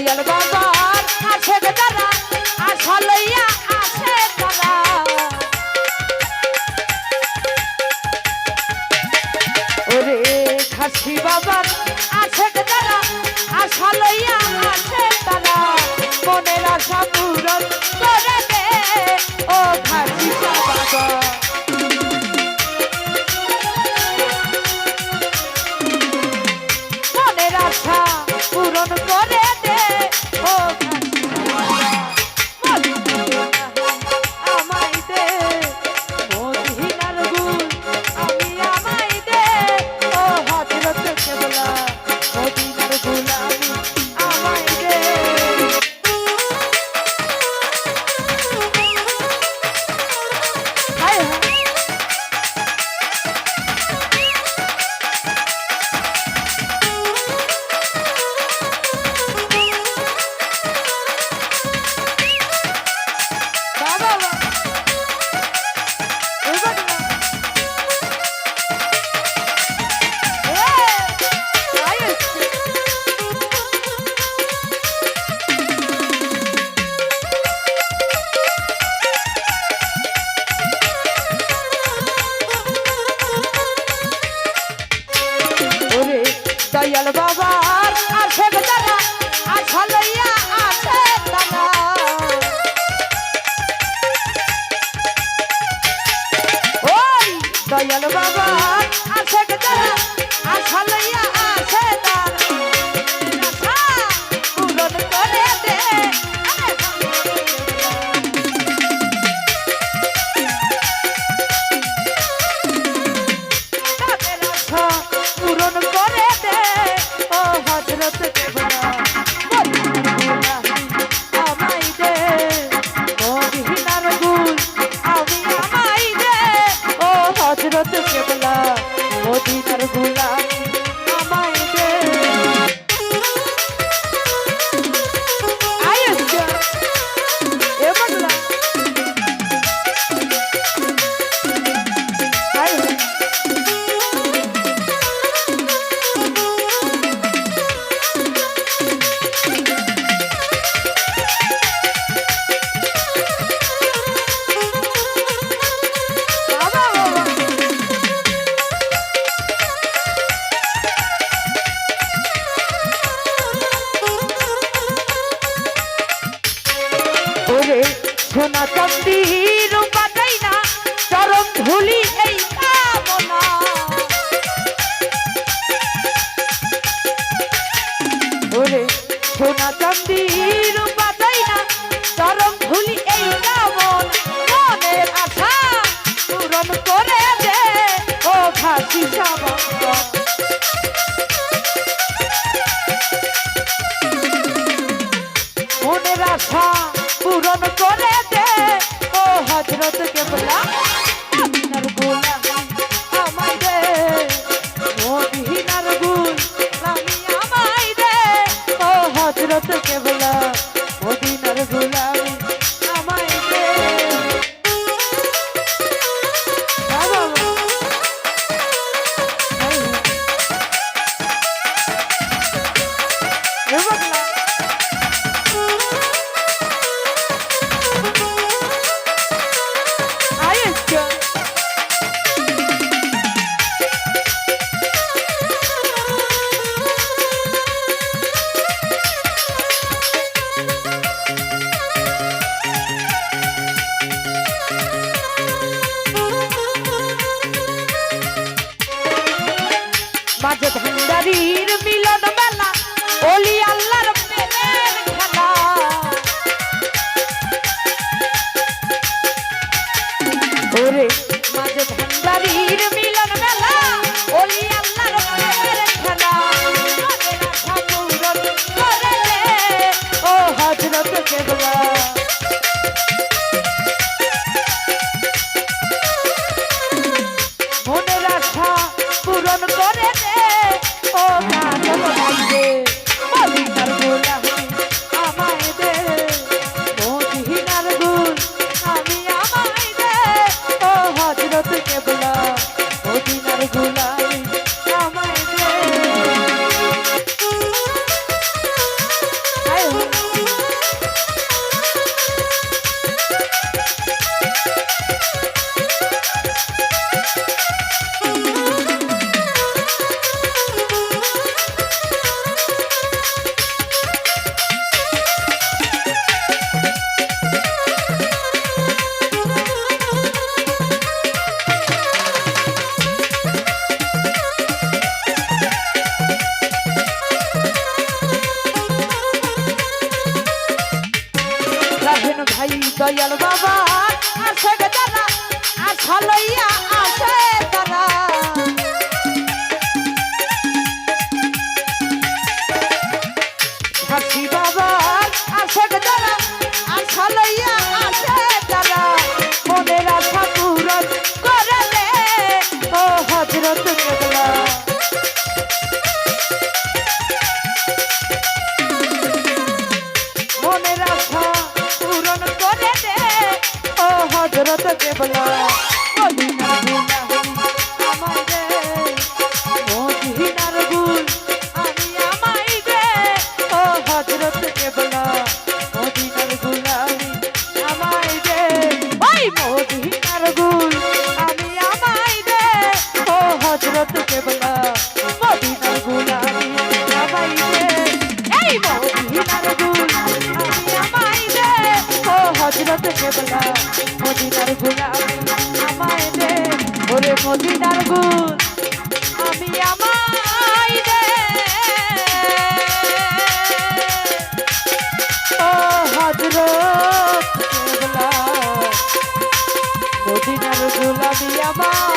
দয়াল বাবার আছে তারা আশা লইয়া আছে তারা। ওরে খাসি বাবার আছে তারা আশা লইয়া সোনা চান্দির বাজাই না, চরম ধুলি এই কামনা। ওরে, সোনা চান্দির বাজাই না, চরম ধুলি এই কামন। মনের আশা পূরণ করে দে ও ভাসি সামন্ত বাড়ির মিলন মেলা অলি আল্লাহর খেলা। ওরে মাঝে দয়াল বাবা। মদিনার গুণ আমি আমায় দে। ও হজরত মদিনার গুলামি আমায় দে